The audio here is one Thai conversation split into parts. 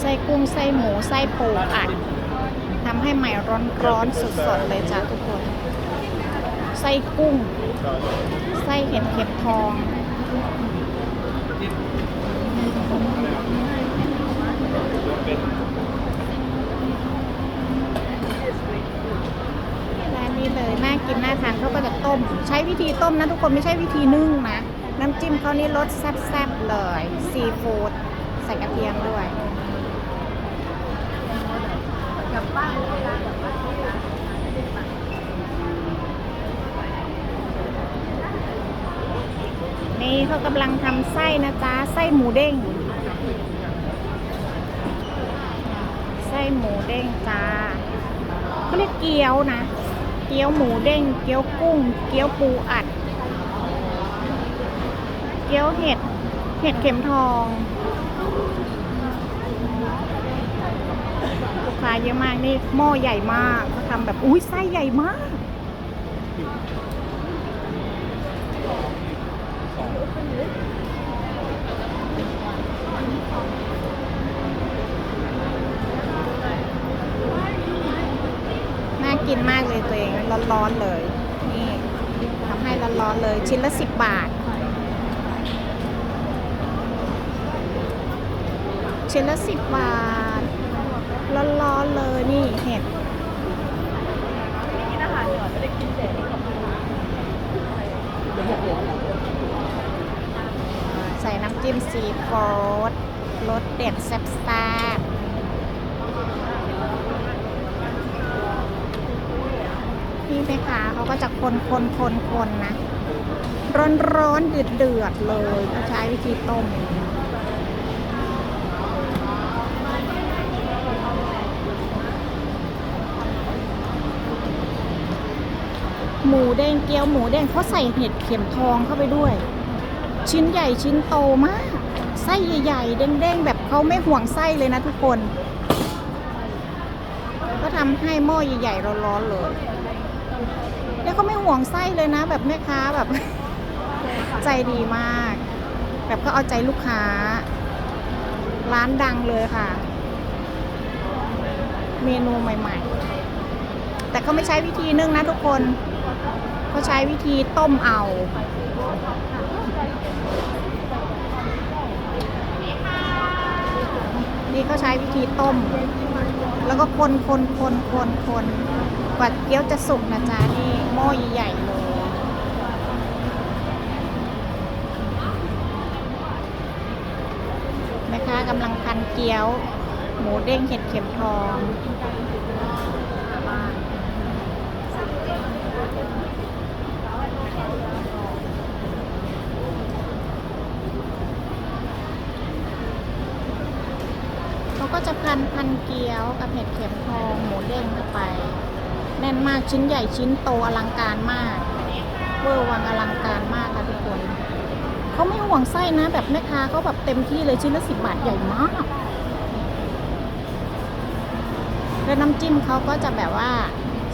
ไส้กุ้งไส้หมูไส้ปูอัดทำให้ใหม่ร้อนๆสดๆเลยจ้ะทุกคน ไส้กุ้ง ไส้เห็ดเข็มทองร้านนี้เลยน่ากินน่าทานเขาก็จะต้ม ใช้วิธีต้มนะทุกคนไม่ใช่วิธีนึ่งนะ น้ำจิ้มเขานี่รสแซ่บๆเลย ซีฟู้ดใส่กระเทียมด้วยนี่เขากำลังทำไส้นะจ๊ะ ไส้หมูเด้ง ไส้หมูเด้งจ้าเขาเรียกเกี๊ยวนะ เกี๊ยวหมูเด้ง เกี๊ยวกุ้ง เกี๊ยวปูอัด เกี๊ยวเห็ด เห็ดเข็มทอง ลูกค้าเยอะมากนี่หม้อใหญ่มากเขาทำแบบ อุ้ยไส้ใหญ่มาก น่ากินมากเลยตัวเอง ร้อนๆเลย นี่ทำให้ร้อนๆเลย ชิ้นละสิบบาท ชิ้นละสิบบาท ร้อนๆเลยนี่เห็ดใส่น้ำจิ้มซีฟู้ดรสเด็ดแซ่บๆพี่แม่ค้าเขาก็จะคนคนคนคนนะ ร้อนร้อนเดือดเดือดๆเลยเขาใช้วิธีต้ม หมูแดงเกี๊ยวหมูแดงเขาใส่เห็ดเข็มทองเข้าไปด้วย ชิ้นใหญ่ชิ้นโตมาก ไส้ใหญ่ๆเด้งๆแบบเขาไม่ห่วงไส้เลยนะทุกคน ก็ทำให้หม้อใหญ่ๆร้อนๆเลยแล้วเขาไม่ห่วงไส้เลยนะ แบบแม่ค้าแบบ ใจดีมาก แบบก็เอาใจลูกค้า ร้านดังเลยค่ะ เมนูใหม่ ๆ แต่เขาไม่ใช้วิธีนึ่งนะทุกคน เขาใช้วิธีต้มเอานี่เขาใช้วิธีต้ม แล้วก็คนคนคนคนคนกว่าเกี๊ยวจะสุกนะจ๊ะนี่หม้อใหญ่เลยแม่ค้ากำลังพันเกี๊ยว หมูเด้งเห็ดเข็มทอง เขาก็จะพันพันเกี๊ยวกับเห็ดเข็มทองหมูเด้งเข้าไป แน่นมากชิ้นใหญ่ชิ้นโตอลังการมากเวอร์วังอลังการมากค่ะทุกคนเขาไม่ห่วงไส้นะ แบบแม่ค้าเขาแบบเต็มที่เลยชิ้นละสิบบาทใหญ่มากแล้วน้ำจิ้มเขาก็จะแบบว่า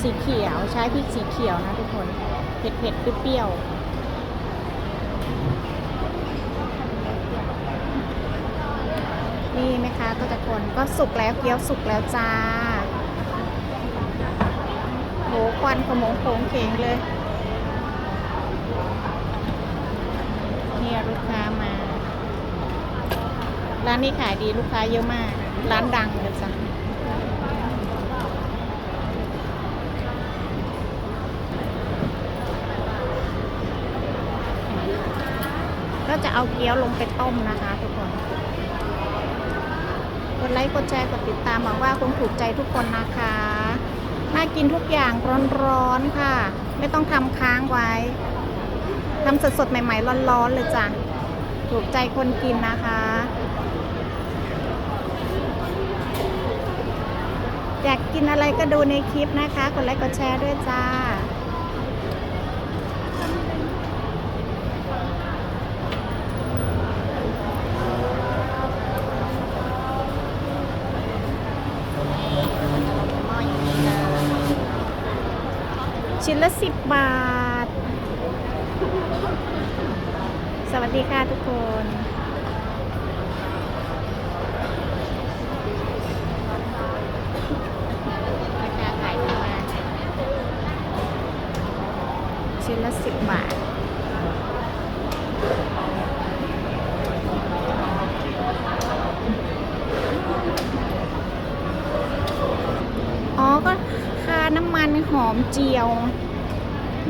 สีเขียวใช้พริกสีเขียวนะทุกคน เผ็ดเผ็ดเปรี้ยวนี่แม่ค้าก็จะคนก็สุกแล้วเกี๊ยวสุกแล้วจ้าโหควันขโมงโผงเขงเลยเนี่ยลูกค้ามา ร้านนี้ขายดีลูกค้าเยอะมาก ร้านดังเลยจ้ะก็ จะเอาเกี๊ยวลงไปต้มนะคะทุกคน กดไลค์กดแชร์กดติดตามหวังว่าคงถูกใจทุกคนนะคะ น่ากินทุกอย่างร้อนๆค่ะ ไม่ต้องทำค้างไว้ทำสดๆใหม่ๆร้อนๆเลยจ้ะ ถูกใจคนกินนะคะอยากกินอะไรก็ดูในคลิปนะคะ กดไลค์กดแชร์ด้วยจ้า ชิ้นละสิบบาท สวัสดีค่ะทุกคน หอม เจียว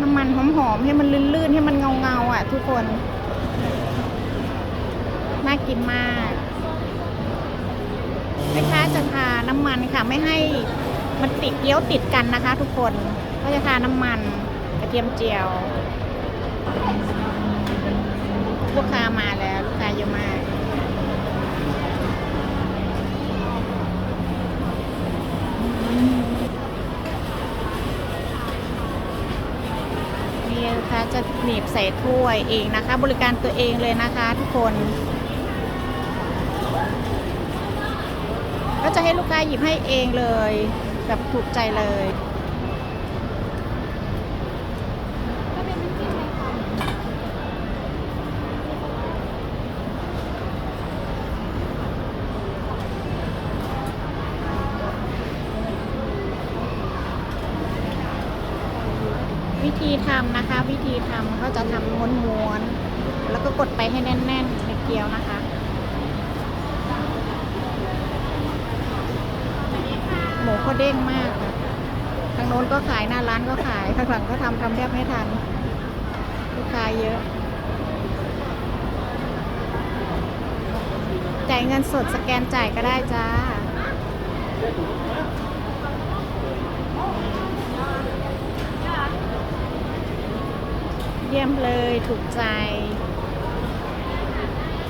น้ำมันหอมๆให้มันลื่นๆ ให้มันเงาๆอะทุกคน น่ากินมากแม่ค้าจะทาน้ำมันค่ะ ไม่ให้มันติดเกี๊ยวติดกันนะคะ ทุกคนก็จะทาน้ำมันกระเทียมเจียว ลูกค้ามาแล้ว ลูกค้าเยอะมาก นี่นะคะจะ หนีบใส่ถ้วยเองนะคะ บริการตัวเองเลยนะคะทุกคน ก็จะให้ลูกค้าหยิบให้เองเลย แบบถูกใจเลย วิธี ทำนะคะ วิธีทำก็จะทำม้วนๆแล้วก็กดไปให้แน่นๆในเกี๊ยวนะคะหมูเขาเด้งมากค่ะทางโน้นก็ขายหน้าร้านก็ขายข้างหลังก็ทำทำแทบไม่ทันลูกค้าเยอะ จ่ายเงินสดสแกนจ่ายก็ได้จ้า เยี่ยมเลยถูกใจ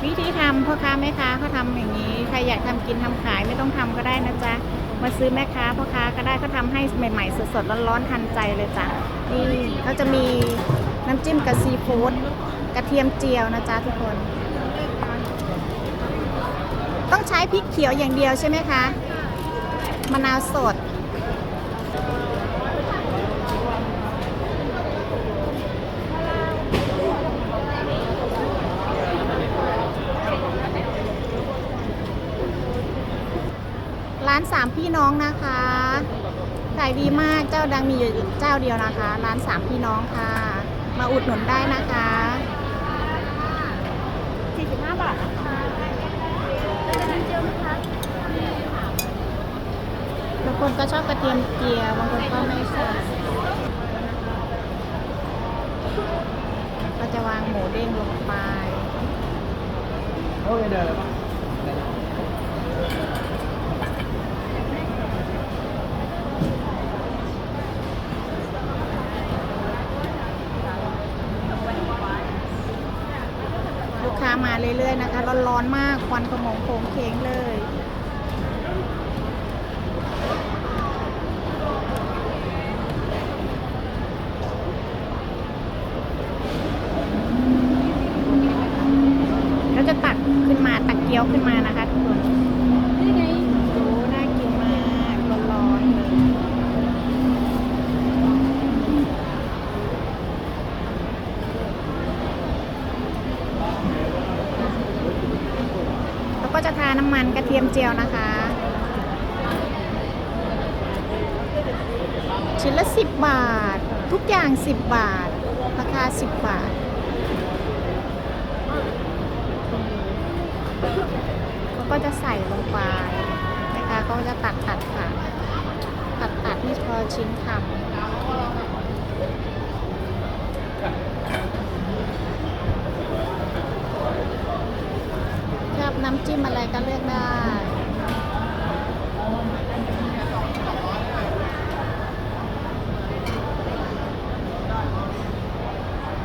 วิธีทำพ่อค้าแม่ค้าเขาทำอย่างนี้ใครอยากทำกินทำขายไม่ต้องทำก็ได้นะจ๊ะมาซื้อแม่ค้าพ่อค้าก็ได้เขาทำให้ใหม่ ๆ สดๆร้อนๆทันใจเลยจ้ะนี่เขาจะมีน้ำจิ้มกับซีฟู้ดกระเทียมเจียวนะจ๊ะทุกคน ต้องใช้พริกเขียวอย่างเดียวใช่ไหมคะมะนาวสดานสามพี่น้องนะคะขายดีมากเจ้าดังมีอยู่เจ้าเดียวนะคะ ร้านสามพี่น้องค่ะ มาอุดหนุนได้นะคะ45บาทนะคะบางคนก็ชอบกระเทียมเจียวบางคนก็ไม่ชอบก็จะวางหมูเด้งลงไปโอ้ยเดิน ลูกค้า มาเรื่อยๆนะคะ ร้อนๆมาก ควันขโมงโคงเคงเลย แล้วจะตักขึ้นมาตักเกี๊ยวขึ้นมานะคะทุกคนนี่ไงโอ้น่ากินมากร้อนๆเลยแล้วก็จะทาน้ำมันกระเทียมเจียวนะคะ ชิ้นละ 10 บาท ทุกอย่าง 10 บาท ราคา 10 บาทเขาก็จะใส่ลงไปนะคะก็จะตัดตัดตัดตัดตัดให้พอชิ้นคำชอบ น้ำจิ้มอะไรก็เลือกได้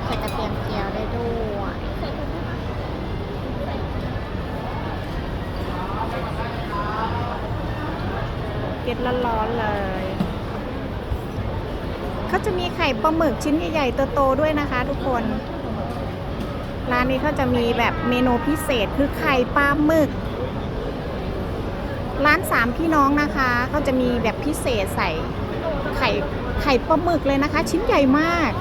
ใส่กระเทียมเจียวได้ด้วยกินร้อนๆเลย เขาจะมีไข่ปลาหมึกชิ้นใหญ่ๆโตๆด้วยนะคะทุกคน ร้านนี้เขาจะมีแบบเมนูพิเศษคือไข่ปลาหมึก ร้านสามพี่น้องนะคะเขาจะมีแบบพิเศษใส่ไข่ไข่ปลาหมึกเลยนะคะ ชิ้นใหญ่มาก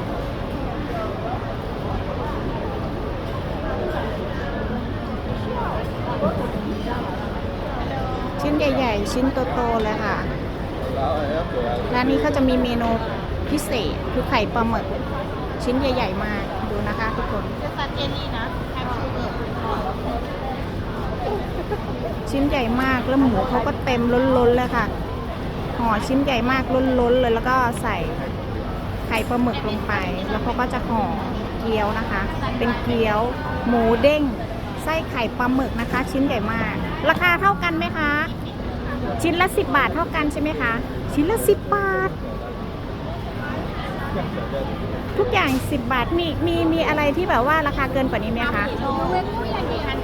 ชิ้นใหญ่ ๆ ชิ้นโตๆเลยค่ะร้านนี้เขาจะมีเมนูพิเศษคือไข่ปลาหมึก ชิ้นใหญ่ ๆ มาก ดูนะคะทุกคนชิ้นใหญ่มากแล้วหมูเขาก็เต็มล้นๆเลยค่ะหห่อชิ้นใหญ่มากล้นๆเลยแล้วก็ใส่ไข่ปลาหมึกลงไป แล้วเขาก็จะห่อเกี๊ยวนะคะ เป็นเกี๊ยว หมูเด้งไส้ไข่ปลาหมึกนะคะ ชิ้นใหญ่มาก ราคาเท่ากันไหมคะ ชิ้นละ 10 บาทเท่ากันใช่ไหมคะ ชิ้นละ 10 บาท ทุกอย่าง 10 บาทมีมีมีอะไรที่แบบว่าราคาเกินกว่านี้ไหมคะ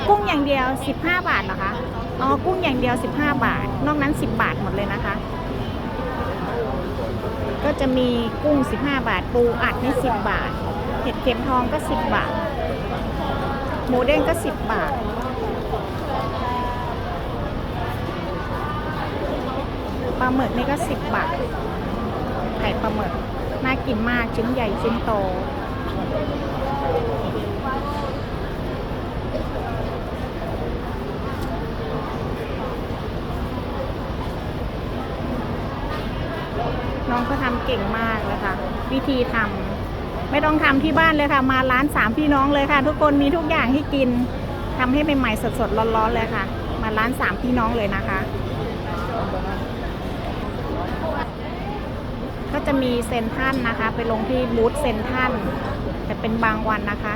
กุ้งอย่างเดียว 15 บาทเหรอคะอ๋อกุ้งอย่างเดียว 15 บาท นอกนั้น 10 บาทหมดเลยนะคะ ก็จะมีกุ้ง 15 บาท ปูอัดนี่10 บาทเห็ดเข็มทองก็ 10 บาท หมูเด้งก็ 10 บาทปลาหมึกนี่ก็ 10 บาทไข่ปลาหมึก น่ากินมากชิ้นใหญ่ชิ้นโตน้องเขาทำเก่งมากเลยค่ะ วิธีทำไม่ต้องทำที่บ้านเลยค่ะ มาร้านสามพี่น้องเลยค่ะ ทุกคนมีทุกอย่างให้กินทำให้ใหม่ๆสดๆร้อนๆเลยค่ะ มาร้านสามพี่น้องเลยนะคะ ก็ จะมีเซนทันนะคะ ไปลงที่บูธเซนทันแต่เป็นบางวันนะคะ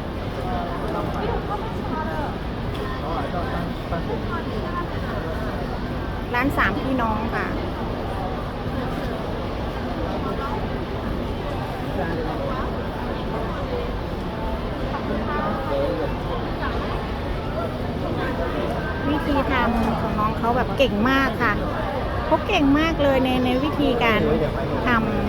ร้านสามพี่น้องค่ะ วิธีทำของน้องเขาแบบเก่งมากค่ะเขาเก่งมากเลยในในวิธีการทำ